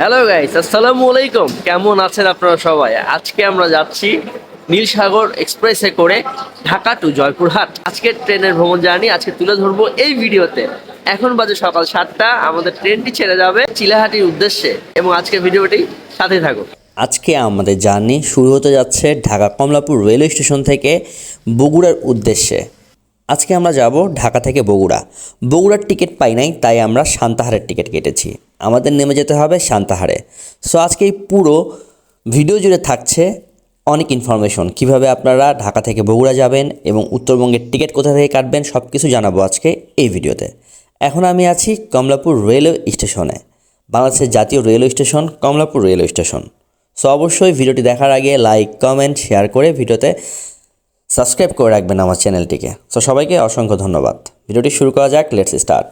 Hello guys আসসালামু আলাইকুম কেমন আছেন আপনারা সবাই? আজকে আমরা যাচ্ছি নীলসাগর এক্সপ্রেসে করে ঢাকা টু জয়পুরহাট। আজকের ট্রেনের ভ্রমণ জার্নি আজকে তুলে ধরবো এই ভিডিওতে। এখন বাজে সকাল সাতটা, আমাদের ট্রেনটি ছেড়ে যাবে চিলাহাটির উদ্দেশ্যে। এবং আজকের ভিডিওটি সাথে থাকুন। আজকে আমাদের জার্নি শুরু হতে যাচ্ছে ঢাকা কমলাপুর রেলওয়ে স্টেশন থেকে বগুড়ার উদ্দেশ্যে। আজকে আমরা যাব ঢাকা থেকে বগুড়া। বগুড়ার টিকিট পাই নাই, তাই আমরা সান্তাহারের টিকিট কেটেছি। আমাদের নেমে যেতে হবে শান্তাহারে। সো আজকে এই পুরো ভিডিও জুড়ে থাকছে অনেক ইনফরমেশন কীভাবে আপনারা ঢাকা থেকে বগুড়া যাবেন এবং উত্তরবঙ্গের টিকিট কোথা থেকে কাটবেন সব কিছু জানাব আজকে এই ভিডিওতে এখন আমি আছি কমলাপুর রেলওয়ে স্টেশনে বাংলাদেশের জাতীয় railway station Kamalapur railway station so অবশ্যই ভিডিওটি দেখার আগে লাইক কমেন্ট শেয়ার করে ভিডিওতে সাবস্ক্রাইব করে রাখবেন আমার চ্যানেলটিকে সো সবাইকে অসংখ্য ধন্যবাদ। ভিডিওটি শুরু করা যাক let's start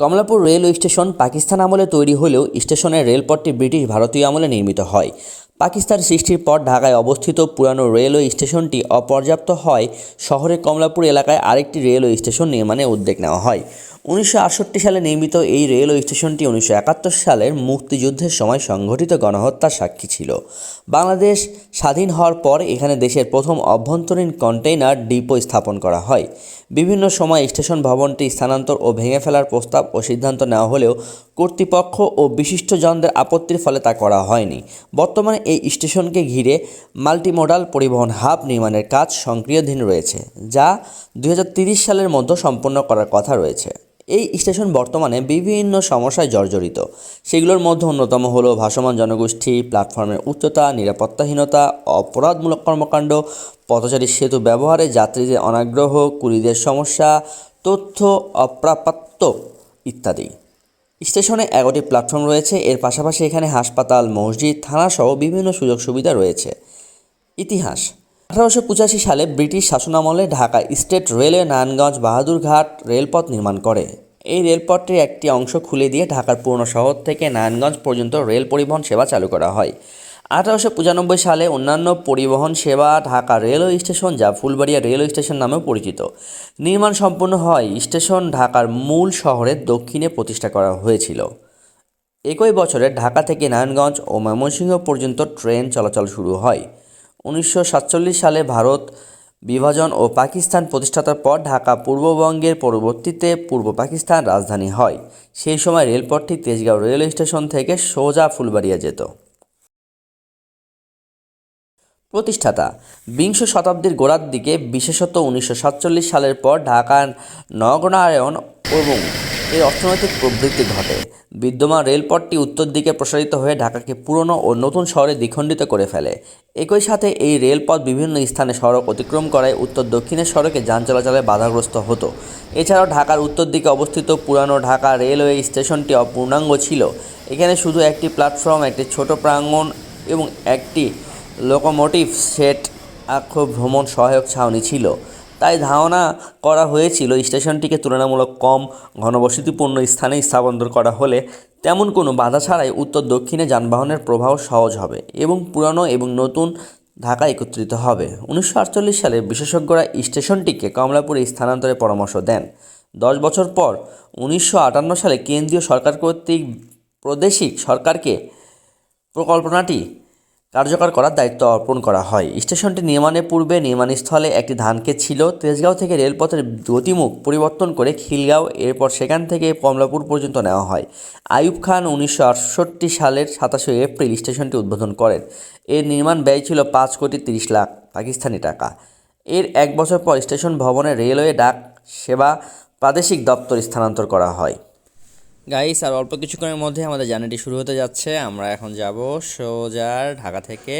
Kamalapur railway station Pakistan আমলে তৈরি হলেও স্টেশনের রেলপথটি ব্রিটিশ ভারতীয় আমলে নির্মিত হয়। পাকিস্তান সৃষ্টির পর ঢাকায় অবস্থিত পুরানো রেলওয়ে স্টেশনটি অপর্যাপ্ত হয়। শহরে কমলাপুর এলাকায় আরেকটি রেলওয়ে স্টেশন নির্মাণে উদ্যোগ নেওয়া হয়। উনিশশো আটষট্টি সালে নির্মিত এই রেলওয়ে স্টেশনটি উনিশশো একাত্তর সালের মুক্তিযুদ্ধের সময় সংঘটিত গণহত্যার সাক্ষী ছিল। বাংলাদেশ স্বাধীন হওয়ার পর এখানে দেশের প্রথম অভ্যন্তরীণ কন্টেইনার ডিপো স্থাপন করা হয়। বিভিন্ন সময় স্টেশন ভবনটি স্থানান্তর ও ভেঙে ফেলার প্রস্তাব ও সিদ্ধান্ত নেওয়া হলেও কর্তৃপক্ষ ও বিশিষ্টজনদের আপত্তির ফলে তা করা হয়নি। বর্তমানে এই স্টেশনকে ঘিরে মাল্টিমোডাল পরিবহন হাব নির্মাণের কাজ সক্রিয়াধীন রয়েছে, যা দুই সালের মধ্যে সম্পন্ন করার কথা রয়েছে। এই স্টেশন বর্তমানে বিভিন্ন সমস্যায় জর্জরিত। সেগুলোর মধ্যে অন্যতম হলো ভাসমান জনগোষ্ঠী, প্ল্যাটফর্মের উচ্চতা, নিরাপত্তাহীনতা, অপরাধমূলক কর্মকাণ্ড, পথচারী সেতু ব্যবহারে যাত্রীদের অনাগ্রহ কুড়িদের সমস্যা, তথ্য অপ্রাপ্ত ইত্যাদি। স্টেশনে এগারোটি প্ল্যাটফর্ম রয়েছে, এর পাশাপাশি এখানে হাসপাতাল, মসজিদ, থানাসহ বিভিন্ন সুযোগ সুবিধা রয়েছে। ইতিহাস আঠারোশো পঁচাশি সালে ব্রিটিশ শাসনামলে ঢাকা স্টেট রেলওয়ে নারায়ণগঞ্জ বাহাদুরঘাট রেলপথ নির্মাণ করে। এই রেলপথটির একটি অংশ খুলে দিয়ে ঢাকার পুরনো শহর থেকে নারায়ণগঞ্জ পর্যন্ত রেল পরিবহন সেবা চালু করা হয়। আঠারোশো পঁচানব্বই সালে অন্যান্য পরিবহন সেবা ঢাকা রেলওয়ে স্টেশন, যা ফুলবাড়িয়া রেলওয়ে স্টেশন নামেও পরিচিত, নির্মাণ সম্পন্ন হয় স্টেশন ঢাকার মূল শহরের দক্ষিণে প্রতিষ্ঠা করা হয়েছিল। একই বছরে ঢাকা থেকে নারায়ণগঞ্জ ও ময়মনসিংহ পর্যন্ত ট্রেন চলাচল শুরু হয়। উনিশশো সাতচল্লিশ সালে ভারত বিভাজন ও পাকিস্তান প্রতিষ্ঠাতার পর ঢাকা পূর্ববঙ্গের পরবর্তীতে পূর্ব পাকিস্তান রাজধানী হয়। সেই সময় রেলপথটি তেজগাঁও রেলওয়ে স্টেশন থেকে সোজা ফুলবাড়িয়া যেত। প্রতিষ্ঠাতা বিংশ শতাব্দীর গোড়ার দিকে, বিশেষত উনিশশো সাতচল্লিশ সালের পর ঢাকার নগরায়ন এবং এর অর্থনৈতিক প্রবৃদ্ধি ঘটে। বিদ্যমান রেলপথটি উত্তর দিকে প্রসারিত হয়ে ঢাকাকে পুরনো ও নতুন শহরে দ্বিখণ্ডিত করে ফেলে। একই সাথে এই রেলপথ বিভিন্ন স্থানে সড়ক অতিক্রম করায় উত্তর দক্ষিণের সড়কে যান চলাচলে বাধাগ্রস্ত হতো। এছাড়াও ঢাকার উত্তর দিকে অবস্থিত পুরানো ঢাকা রেলওয়ে স্টেশনটি অপূর্ণাঙ্গ ছিল। এখানে শুধু একটি প্ল্যাটফর্ম, একটি ছোট প্রাঙ্গণ এবং একটি লোকোমোটিভ সেট আক্ষ ভ্রমণ সহায়ক ছাউনি ছিল। তাই ধারণা করা হয়েছিল স্টেশনটিকে তুলনামূলক কম ঘনবসতিপূর্ণ স্থানে স্থানান্তর করা হলে তেমন কোনো বাধা ছাড়াই উত্তর দক্ষিণে যানবাহনের প্রবাহ সহজ হবে এবং পুরানো এবং নতুন ঢাকা একত্রিত হবে। উনিশশো আটচল্লিশ সালে বিশেষজ্ঞরা স্টেশনটিকে কমলাপুরে স্থানান্তরের পরামর্শ দেন। দশ বছর পর উনিশশো আটান্ন সালে কেন্দ্রীয় সরকার কর্তৃক প্রাদেশিক সরকারকে প্রকল্পনাটি কার্যকর করার দায়িত্ব অর্পণ করা হয়। স্টেশনটি নির্মাণের পূর্বে নির্মাণস্থলে একটি ধানক্ষেত ছিল। তেজগাঁও থেকে রেলপথের গতিমুখ পরিবর্তন করে খিলগাঁও এরপর সেখান থেকে কমলাপুর পর্যন্ত নেওয়া হয়। আইয়ুব খান উনিশশো আটষট্টি সালের সাতাশে এপ্রিল স্টেশনটি উদ্বোধন করেন। এর নির্মাণ ব্যয় ছিল পাঁচ কোটি তিরিশ লাখ পাকিস্তানি টাকা। এর এক বছর পর স্টেশন ভবনে রেলওয়ে ডাক সেবা প্রাদেশিক দপ্তর স্থানান্তর করা হয়। গাইস আর অল্প কিছুক্ষণের মধ্যে আমাদের জার্নিটি শুরু হতে যাচ্ছে। আমরা এখন যাব সোজা ঢাকা থেকে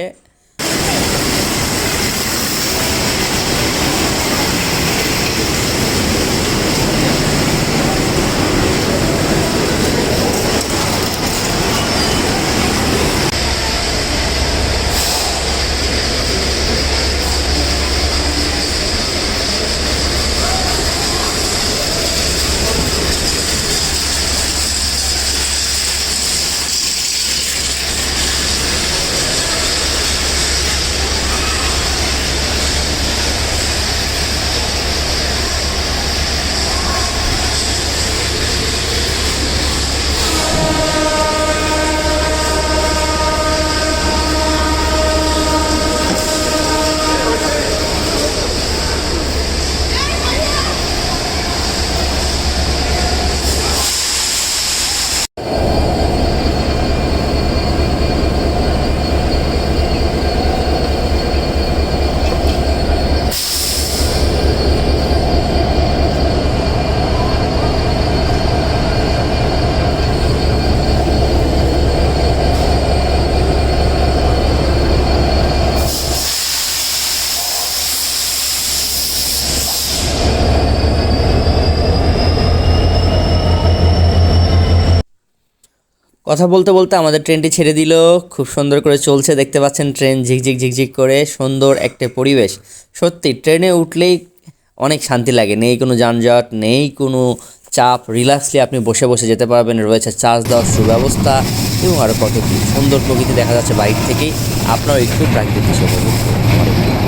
কথা বলতে বলতে আমাদের ট্রেনটি ছেড়ে দিল। খুব সুন্দর করে চলছে, দেখতে পাচ্ছেন ট্রেন ঝিকঝিক ঝিকঝিক করে। সুন্দর একটা পরিবেশ। সত্যি, ট্রেনে উঠলেই অনেক শান্তি লাগে। নেই কোনো যানজট, নেই কোনো চাপ। রিল্যাক্সলি আপনি বসে বসে যেতে পারবেন। রয়েছে চার্জ দেওয়ার সুব্যবস্থা এবং আরও কত সুন্দর প্রকৃতি দেখা যাচ্ছে বাইক থেকেই। আপনারাও একটু প্রাকৃতিক দৃশ্য উপভোগ করুন। আমার এই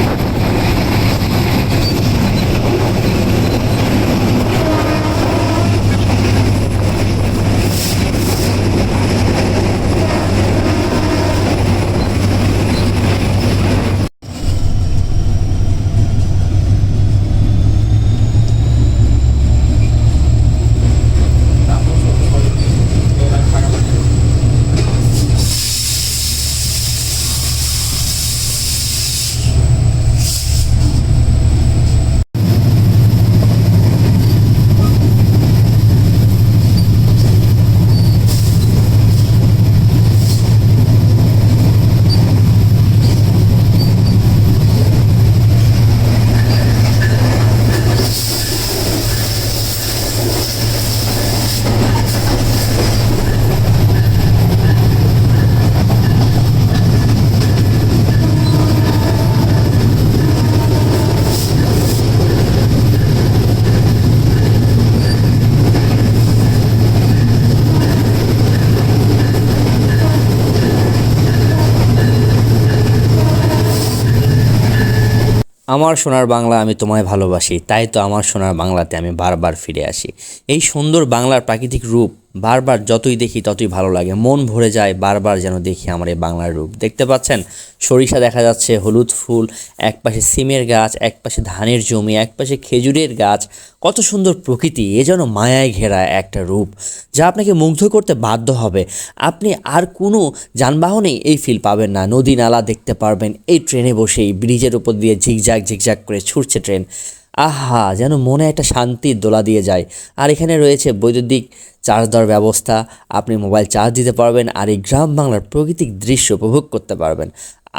আমার সোনার বাংলা আমি তোমায় ভালোবাসি, তাই তো আমার সোনার বাংলাতে আমি বারবার ফিরে আসি। এই সুন্দর বাংলার প্রাকৃতিক রূপ বারবার যতই দেখি, ততই ভালো লাগে। মন ভরে যায় বারবার যেন দেখি আমার এই বাংলার রূপ। দেখতে পাচ্ছেন? সরিষা দেখা যাচ্ছে, হলুদ ফুল একপাশে সিমের গাছ একপাশে ধানের জমি একপাশে খেজুরের গাছ। কত সুন্দর প্রকৃতি, এ যেন মায়ায় ঘেরা একটা রূপ, যা আপনাকে মুগ্ধ করতে বাধ্য হবে। আপনি আর কোনো যানবাহনেই এই ফিল পাবেন না। নদী নালা দেখতে পারবেন, এই ট্রেনে বসেই, ব্রিজের উপর দিয়ে ঝিকঝাক ঝিকঝাক করে ছুটছে ট্রেন আহা, যেন মনে একটা শান্তির দোলা দিয়ে যায়। আর এখানে রয়েছে বৈদ্যুতিক চার্জ দেওয়ার ব্যবস্থা। আপনি মোবাইল চার্জ দিতে পারবেন আর এই গ্রাম বাংলার প্রকৃতিক দৃশ্য উপভোগ করতে পারবেন।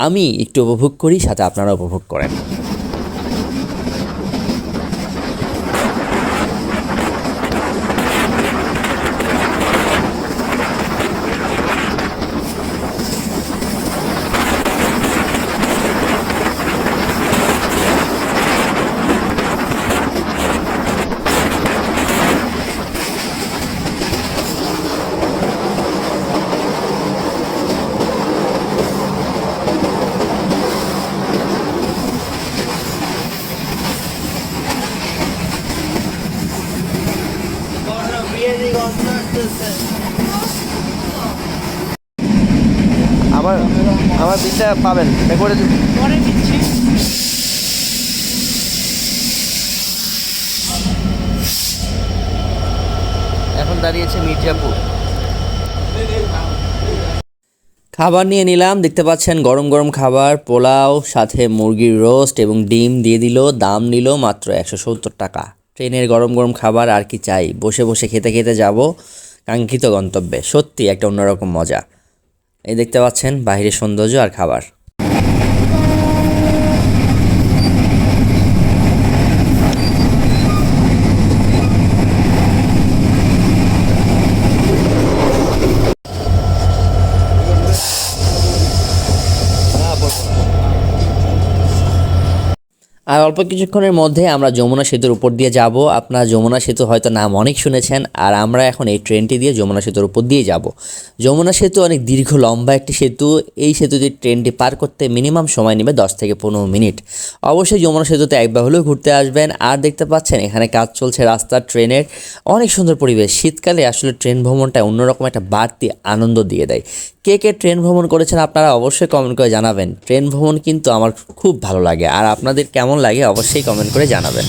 আমি একটু উপভোগ করি, সাথে আপনারা উপভোগ করেন। আমার আমার বিলটা পাবেন। করে এখন দাঁড়িয়েছে মির্জাপুর। খাবার নিয়ে নিলাম। দেখতে পাচ্ছেন গরম গরম খাবার পোলাও সাথে মুরগির রোস্ট এবং ডিম দিয়ে দিল। দাম নিল মাত্র একশো সত্তর টাকা। ট্রেনের গরম গরম খাবার আর কি চাই? বসে বসে খেতে খেতে যাব। কাঙ্ক্ষিত গন্তব্যে। সত্যি একটা অন্যরকম মজা। এই দেখতে পাচ্ছেন বাহিরের সৌন্দর্য আর খাবার। আর অল্প কিছুক্ষণের মধ্যে আমরা যমুনা সেতুর উপর দিয়ে যাব। আপনারা যমুনা সেতু হয়তো নাম অনেক শুনেছেন, আর আমরা এখন এই ট্রেনটি দিয়ে যমুনা সেতুর উপর দিয়ে যাব। যমুনা সেতু অনেক দীর্ঘ, লম্বা একটি সেতু। এই সেতুতে ট্রেনটি পার করতে মিনিমাম সময় নেবে দশ থেকে পনেরো মিনিট। অবশ্যই যমুনা সেতুতে একবার হলেও ঘুরতে আসবেন। আর দেখতে পাচ্ছেন, এখানে কাজ চলছে রাস্তার ট্রেনের। অনেক সুন্দর পরিবেশ। শীতকালে আসলে ট্রেন ভ্রমণটা অন্যরকম একটা বাড়তি আনন্দ দিয়ে দেয়। কে কে ট্রেন ভ্রমণ করেছেন আপনারা অবশ্যই কমেন্ট করে জানাবেন। ট্রেন ভ্রমণ কিন্তু আমার খুব ভালো লাগে। আর আপনাদের কেমন লাগে অবশ্যই কমেন্ট করে জানাবেন।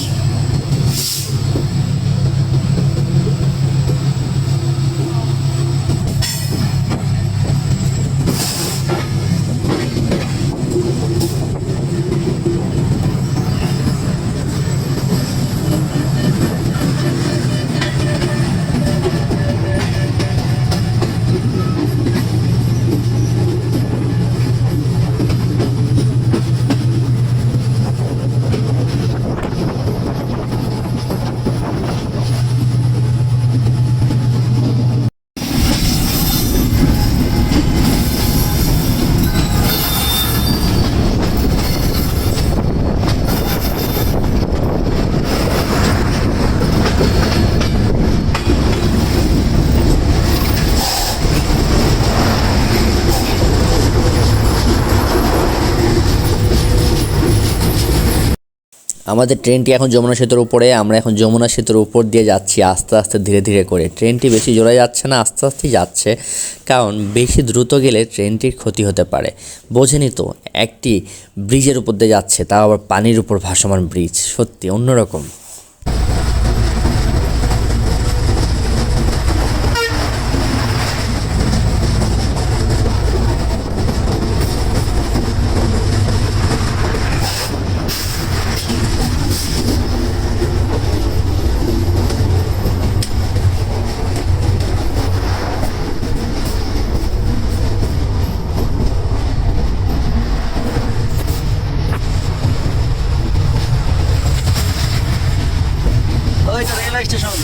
আমাদের ট্রেনটি এখন যমুনা সেতুর উপরে, আমরা এখন যমুনা সেতুর উপর দিয়ে যাচ্ছি আস্তে আস্তে ধীরে ধীরে করে। ট্রেনটি বেশি জোরে যাচ্ছে না, আস্তে আস্তে যাচ্ছে, কারণ বেশি দ্রুত গেলে ট্রেনটির ক্ষতি হতে পারে। বোঝেনি তো, একটি ব্রিজের উপর দিয়ে যাচ্ছে, তাও আবার পানির উপর ভাসমান ব্রিজ, সত্যি অন্যরকম ওই তো রেল স্টেশন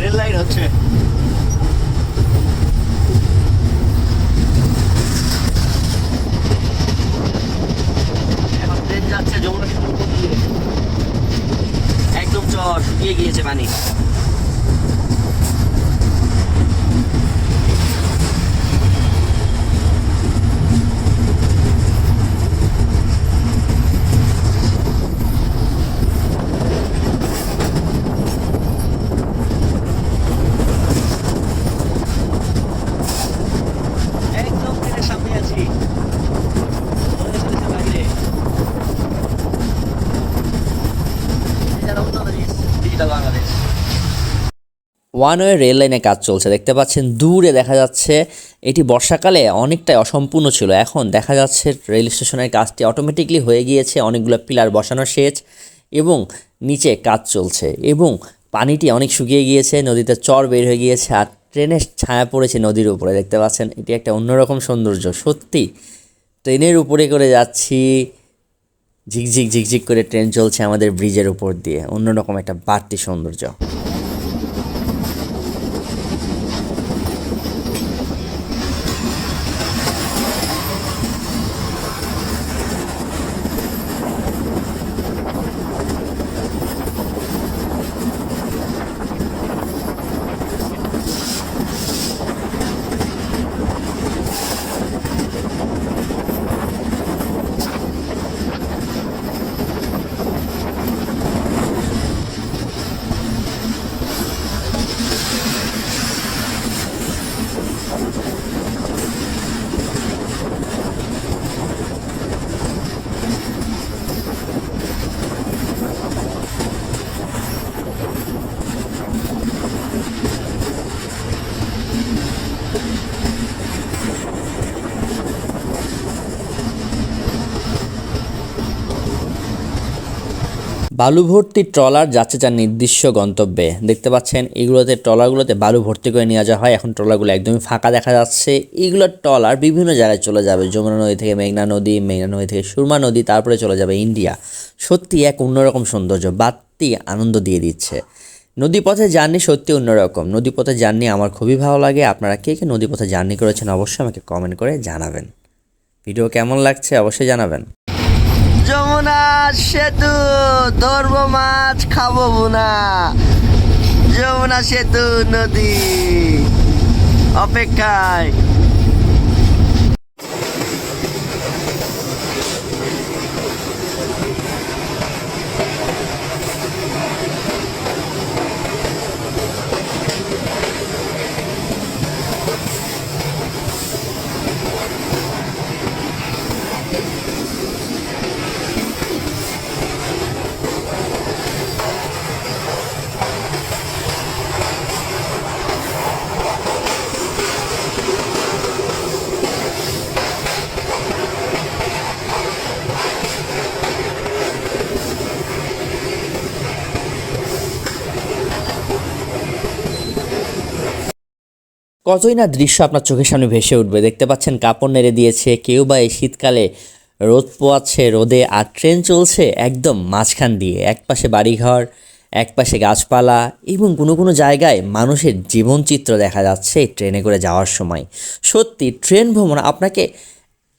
রেল লাইন হচ্ছে এখন ট্রেন যাচ্ছে যমুনা সেতুর উপর দিয়ে একদম চর শুকিয়ে গিয়েছে পানি একদম ট্রেনের সামনে আছি চলে এসেছে বাইরে। এটা Bangladesh, digital Bangladesh one way rail লাইনে কাজ চলছে। দেখতে পাচ্ছেন, দূরে দেখা যাচ্ছে, এটি বর্ষাকালে অনেকটাই অসম্পূর্ণ ছিল। এখন দেখা যাচ্ছে রেল স্টেশনের কাজটি অটোমেটিকলি হয়ে গিয়েছে, অনেকগুলো পিলার বসানো সেচ এবং নিচে কাজ চলছে এবং পানিটি অনেক শুকিয়ে গিয়েছে, নদীতে চর বের হয়ে গিয়েছে আর ট্রেনের ছায়া পড়েছে নদীর উপরে। দেখতে পাচ্ছেন, এটি একটা অন্যরকম সৌন্দর্য। সত্যি, ট্রেনের উপরে করে যাচ্ছি ঝিকঝিক ঝিকঝিক করে ট্রেন চলছে আমাদের ব্রিজের উপর দিয়ে। অন্যরকম একটা বাড়তি সৌন্দর্য। বালু ভর্তি ট্রলার যাচ্ছে তার নির্দিষ্ট গন্তব্যে। দেখতে পাচ্ছেন, এগুলোতে, ট্রলারগুলোতে বালু ভর্তি করে নিয়ে যাওয়া হয়। এখন ট্রলারগুলো একদমই ফাঁকা দেখা যাচ্ছে। এগুলো ট্রলার বিভিন্ন জায়গায় চলে যাবে। যমুনা নদী থেকে মেঘনা নদী মেঘনা নদী থেকে সুরমা নদী, তারপরে চলে যাবে ইন্ডিয়া। সত্যি এক অন্যরকম সৌন্দর্য, বাড়তি আনন্দ দিয়ে দিচ্ছে। নদীপথে জার্নি সত্যি অন্যরকম। নদীপথে জার্নি আমার খুবই ভালো লাগে। আপনারা কে কে নদীপথে জার্নি করেছেন অবশ্যই আমাকে কমেন্ট করে জানাবেন। ভিডিও কেমন লাগছে অবশ্যই জানাবেন। যমুনা সেতু ধরবো মাছ খাব বুনা। যমুনা সেতু নদী। অপেক্ষায়। কতই না দৃশ্য আপনার চোখের সামনে ভেসে উঠবে? দেখতে পাচ্ছেন কাপড় নেড়ে দিয়েছে কেউ বা এই শীতকালে রোদ পোয়াচ্ছে রোদে আর ট্রেন চলছে একদম মাঝখান দিয়ে। এক পাশে বাড়িঘর, এক পাশে গাছপালা এবং কোনো কোনো জায়গায় মানুষের জীবনচিত্র দেখা যাচ্ছে এই ট্রেনে করে যাওয়ার সময়। সত্যি, ট্রেন ভ্রমণ আপনাকে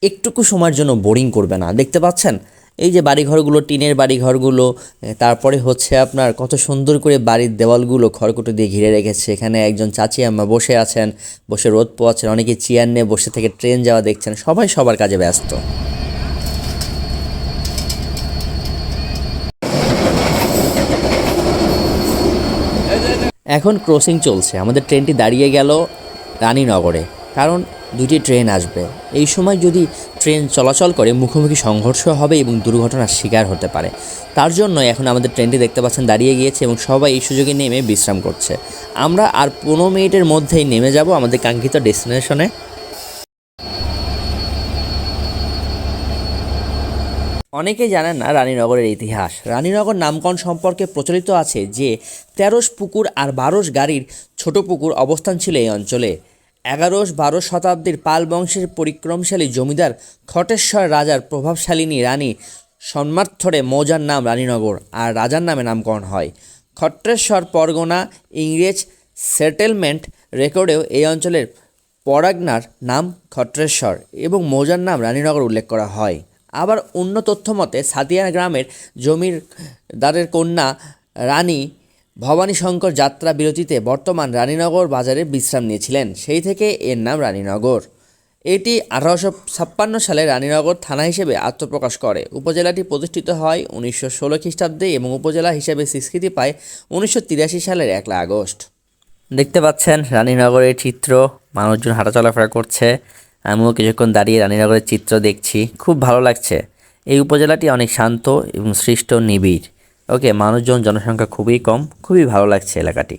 একটুকু সময়ের জন্য বোরিং করবে না। দেখতে পাচ্ছেন এই যে বাড়িঘরগুলো, টিনের বাড়িঘরগুলো তারপরে হচ্ছে আপনার কত সুন্দর করে বাড়ির দেওয়ালগুলো খড়কুটো দিয়ে ঘিরে রেখেছে। এখানে একজন চাচি আম্মা বসে আছেন, বসে রোদ পোয়াচ্ছেন, অনেকে চেয়ার নিয়ে বসে থেকে ট্রেন যাওয়া দেখছেন, সবাই সবার কাজে ব্যস্ত। এখন ক্রসিং চলছে, আমাদের ট্রেনটি দাঁড়িয়ে গেল রানীনগরে, কারণ দুটি ট্রেন আসবে। এই সময় যদি ট্রেন চলাচল করে, মুখোমুখি সংঘর্ষ হবে এবং দুর্ঘটনার শিকার হতে পারে। তার জন্য এখন আমাদের ট্রেনটি দেখতে পাচ্ছেন দাঁড়িয়ে গিয়েছে এবং সবাই এই সুযোগে নেমে বিশ্রাম করছে। আমরা আর পনেরো মিনিটের মধ্যেই নেমে যাব আমাদের কাঙ্ক্ষিত ডেস্টিনেশনে। অনেকেই জানেন না রানীনগরের ইতিহাস। রানীনগর নামকরণ সম্পর্কে প্রচলিত আছে যে, তেরোশ পুকুর আর বারোশ গাড়ির ছোট পুকুর অবস্থান ছিল এই অঞ্চলে। এগারোশ বারো শতাব্দীর পাল বংশের পরিক্রমশালী জমিদার খটেশ্বর রাজার প্রভাবশালিনী রানী সম্মার্থরে মৌজার নাম রানীনগর, আর রাজার নামে নামকরণ হয়। খট্টেশ্বর পরগনা ইংরেজ সেটেলমেন্ট রেকর্ডেও এই অঞ্চলের পরাগনার নাম খট্টেশ্বর এবং মৌজার নাম রানীনগর উল্লেখ করা হয়। আবার অন্য তথ্য মতে সাদিয়া গ্রামের জমির কন্যা রানী ভবানী শঙ্কর যাত্রা বিরতিতে বর্তমান রানীনগর বাজারে বিশ্রাম নিয়েছিলেন। সেই থেকে এর নাম রানীনগর। এটি আঠারোশো ছাপ্পান্ন সালে রানীনগর থানা হিসেবে আত্মপ্রকাশ করে। উপজেলাটি প্রতিষ্ঠিত হয় উনিশশো ষোলো খ্রিস্টাব্দে এবং উপজেলা হিসেবে স্বীকৃতি পায় উনিশশো তিরাশি সালের একলা আগস্ট। দেখতে পাচ্ছেন রানীনগরের চিত্র। মানুষজন হাঁটা চলাফেরা করছে। আমিও কিছুক্ষণ দাঁড়িয়ে রানীনগরের চিত্র দেখছি। খুব ভালো লাগছে। এই উপজেলাটি অনেক শান্ত এবং সৃষ্ট নিবিড়। ওকে মানুষজন জনসংখ্যা খুবই কম খুবই ভালো লাগছে এলাকাটি।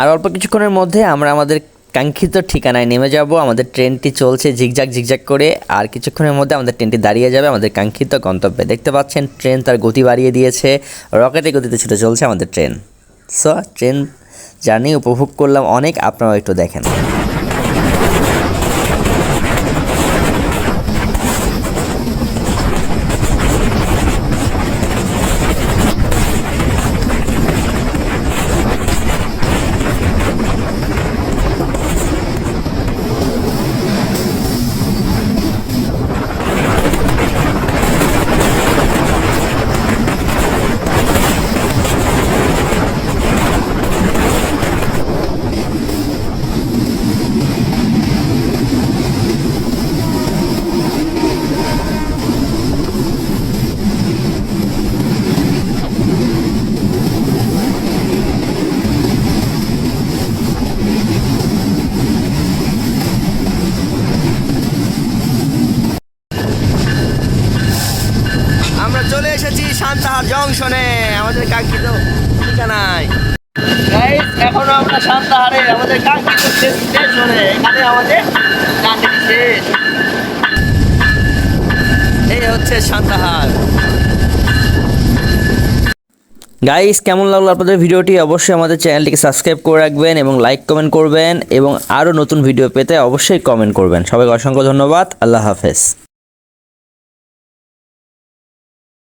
আর অল্প কিছুক্ষণের মধ্যে আমরা আমাদের কাঙ্ক্ষিত ঠিকানায় নেমে যাব। আমাদের ট্রেনটি চলছে ঝিকঝাক ঝিকঝাক করে। আর কিছুক্ষণের মধ্যে আমাদের ট্রেনটি দাঁড়িয়ে যাবে। আমাদের কাঙ্ক্ষিত গন্তব্যে। দেখতে পাচ্ছেন, ট্রেন তার গতি বাড়িয়ে দিয়েছে। রকেটে গতিতে ছুটে চলছে আমাদের ট্রেন। সো ট্রেন জার্নি উপভোগ করলাম অনেক। আপনারাও একটু দেখেন। জংশনে আমাদের কাঙ্ক্ষিত ঠিকানায় গাইস এখনও আমরা শান্তাহারে আমাদের কাঙ্ক্ষিত স্টেশনে এখানে আমাদের জার্নি শেষ। এই হচ্ছে শান্তাহার গাইস কেমন লাগল আপনাদের ভিডিওটি? অবশ্যই আমাদের চ্যানেলটিকে সাবস্ক্রাইব করে রাখবেন এবং লাইক কমেন্ট করবেন এবং আরও নতুন ভিডিও পেতে অবশ্যই কমেন্ট করবেন। সবাইকে অসংখ্য ধন্যবাদ। আল্লাহ হাফেজ।